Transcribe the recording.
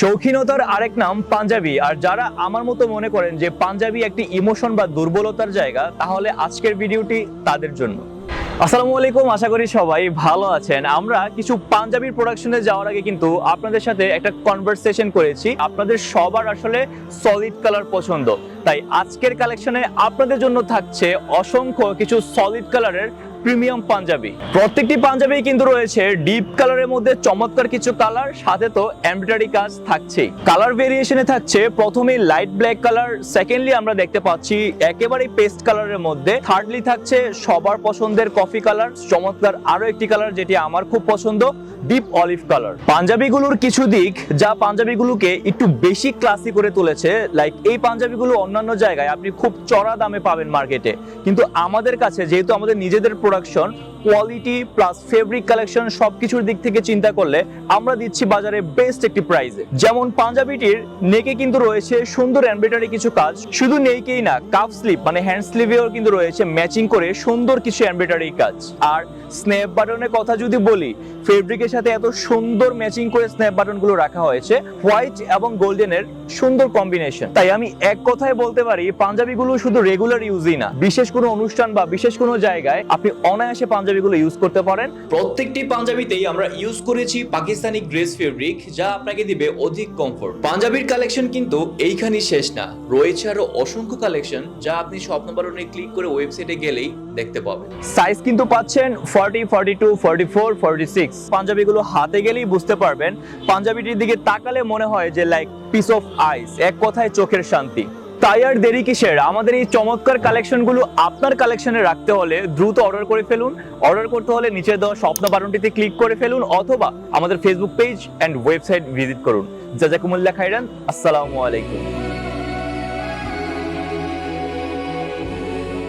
শৌখিনতার আরেক নাম পাঞ্জাবি। আর যারা আমার মতো মনে করেন যে পাঞ্জাবি একটি ইমোশন বা দুর্বলতার জায়গা, তাহলে আজকের ভিডিওটি তাদের জন্য। আসসালামু আলাইকুম, আশা করি সবাই ভালো আছেন। আমরা কিছু পাঞ্জাবির প্রোডাকশনে যাওয়ার আগে কিন্তু আপনাদের সাথে একটা কনভারসেশন করেছি। আপনাদের সবার আসলে সলিড কালার পছন্দ। তাই আজকের কালেকশনে আপনাদের জন্য থাকছে অসংখ্য কিছু সলিড কালারের প্রিমিয়াম পাঞ্জাবি। প্রত্যেকটি পাঞ্জাবি কিন্তু রয়েছে ডিপ কালারের মধ্যে চমৎকার কিছু কালার, সাথে তো এমব্রয়ডারি কাজ থাকছেই কালার ভেরিয়েশনে থাকছে প্রথমে লাইট ব্ল্যাক কালার সেকেন্ডলি আমরা দেখতে পাচ্ছি একেবারে পেস্ট কালারের মধ্যে। থার্ডলি থাকছে সবার পছন্দের কফি কালার চমৎকার আরও একটি কালার যেটি আমার খুব পছন্দ ডিপ অলিভ কালার পাঞ্জাবিগুলোর কিছু দিক, যা পাঞ্জাবিগুলোকে একটু বেশি ক্লাসি করে তুলেছে লাইক এই পাঞ্জাবিগুলো অন্যান্য জায়গায় আপনি খুব চড়া দামে পাবেন মার্কেটে কিন্তু আমাদের কাছে, যেহেতু আমাদের নিজেদের production quality plus fabric collection সবকিছুর দিক থেকে চিন্তা করলে আমরা দিচ্ছি বাজারে বেস্ট একটি প্রাইজে যেমন পাঞ্জাবিটির নেকে কিন্তু রয়েছে সুন্দর এমব্রয়ডারি কিছু কাজ, শুধু নেকেই না কাফ স্লিপ মানে হ্যান্ড স্লিভেও কিন্তু রয়েছে ম্যাচিং করে সুন্দর কিছু এমব্রয়ডারি কাজ। আর স্ন্যাপ বাটনের কথা যদি বলি ফেব্রিকের সাথে এত সুন্দর ম্যাচিং করে স্ন্যাপ বাটনগুলো রাখা হয়েছে হোয়াইট এবং গোল্ডেনের সুন্দর কম্বিনেশন তাই আমি এক কথায় বলতে পারি, পাঞ্জাবিগুলো শুধু রেগুলার ইউজই না, বিশেষ কোনো অনুষ্ঠান বা বিশেষ কোনো জায়গায় আপনি অনায়াসে পাঞ্জাবিগুলো ইউজ করতে পারেন। প্রত্যেকটি পাঞ্জাবিতেই আমরা ইউজ করেছি পাকিস্তানি গ্রেস ফেব্রিক যা আপনাকে দিবে অধিক কমফোর্ট পাঞ্জাবির কালেকশন কিন্তু এইখানেই শেষ না, রয়েছে আরও অসংখ্য কালেকশন যা আপনি স্বপ্ন বারণে ক্লিক করে ওয়েবসাইটে গেলেই দেখতে পাবেন সাইজ কিন্তু পাচ্ছেন forty forty two forty four forty six পাঞ্জাবিগুলো হাতে গেলেই বুঝতে পারবেন। পাঞ্জাবিটির দিকে তাকালে মনে হয় যে লাইক পিস অফ আইস এক কথায় চোখের শান্তি। তাই আর দেরি কিসের? আমাদের এই চমৎকার কালেকশনগুলো আপনার কালেকশনে রাখতে হলে দ্রুত অর্ডার করে ফেলুন। অর্ডার করতে হলে নিচে দেওয়া স্বপ্ন বাটনটিতে ক্লিক করে ফেলুন অথবা আমাদের Facebook page and website visit করুন। জাজাকুমুল্লাহ খাইরান আসসালামু আলাইকুম।